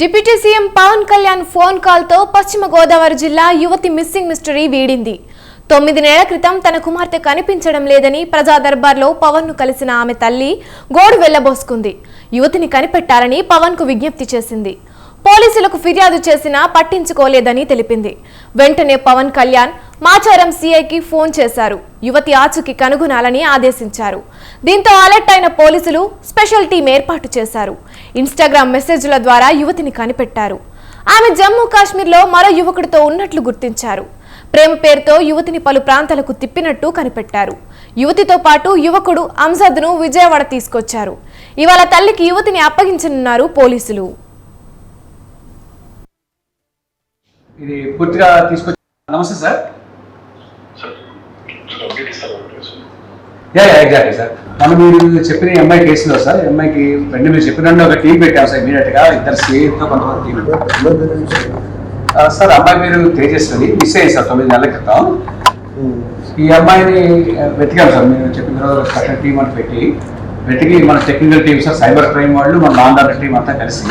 Deputy CM Pawan Kalyan phone కాల్తో Paschima Godavari జిల్లా యువతి missing mystery వీడింది. తొమ్మిది నెలల క్రితం తన కుమార్తె కనిపించడం లేదని ప్రజా దర్బార్లో పవన్ను కలిసిన ఆమె తల్లి గోడు వెళ్ళబోసుకుంది. యువతిని కనిపెట్టాలని పవన్కు విజ్ఞప్తి చేసింది. పోలీసులకు ఫిర్యాదు చేసినా పట్టించుకోలేదని తెలిపింది. వెంటనే పవన్ కళ్యాణ్ మాచారం సీఐకి ఫోన్ చేశారు. యువతి ఆచూకీ కనుగొనాలని ఆదేశించారు. దీంతో అలర్ట్ అయిన పోలీసులు స్పెషల్ టీం ఏర్పాటు చేశారు. ఇన్స్టాగ్రామ్ మెసేజ్ల ద్వారా యువతిని కనిపెట్టారు. ఆమె జమ్మూ కాశ్మీర్లో మరో యువకుడితో ఉన్నట్లు గుర్తించారు. ప్రేమ పేరుతో యువతిని పలు ప్రాంతాలకు తిప్పినట్టు కనిపెట్టారు. యువతితో పాటు యువకుడు అంజద్ను విజయవాడ తీసుకొచ్చారు. ఇవాళ తల్లికి యువతిని అప్పగించనున్నారు పోలీసులు. ఇది పూర్తిగా తీసుకొచ్చి నమస్తే sir. Yeah yeah exactly sir. మనం మీరు చెప్పిన అమ్మాయి కేసులో సార్ అమ్మాయికి వెంటనే మీరు చెప్పినట్టు ఒక టీం పెట్టాం సార్ ఇమీడియట్గా. ఇద్దరు సిఐతో కొంతమంది టీం సార్ అమ్మాయి మీరు తేజస్వని. మిస్ అయ్యింది సార్ తొమ్మిది నెలల క్రితం. ఈ అమ్మాయిని వెతికాం సార్. మీరు చెప్పిన తర్వాత స్పెషల్ టీం అని పెట్టి వెతికి మన technical team sir cyber crime వాళ్ళు మన లాండ్ ఆర్డర్ టీం అంతా కలిసి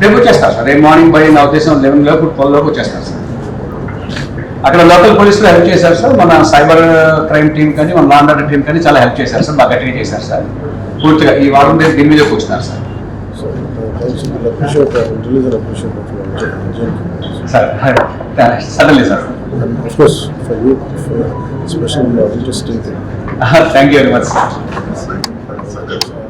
రేపు వచ్చేస్తారు సార్. రేపు మార్నింగ్ బై నా ఉద్దేశం లెవెన్ లోపు ట్వెల్వ్ లోపు వచ్చేస్తారు సార్. అక్కడ లోకల్ పోలీసులు హెల్ప్ చేశారు సార్. మన సైబర్ క్రైమ్ టీం కానీ మన లాండ్ ఆర్డర్ టీం కానీ చాలా హెల్ప్ చేశారు సార్. బాగా గట్టిగా చేశారు సార్. పూర్తిగా ఈ వారం రేపు దీని మీద కూర్చున్నారు sir. Sir suddenly sir. Of course, for you, for special uh, interesting thing. Thank you very much sir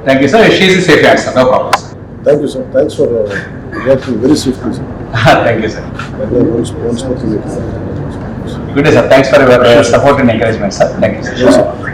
thank you sir she safe hand sir no problem sir Thank you, sir. Thanks for uh, reacting very swiftly, sir. Thank you, sir. Thanks for uh, reacting very swiftly, sir. Ah, thank you, sir. Thank you. Good day, sir. Thanks for your support and encouragement, sir. Thank you,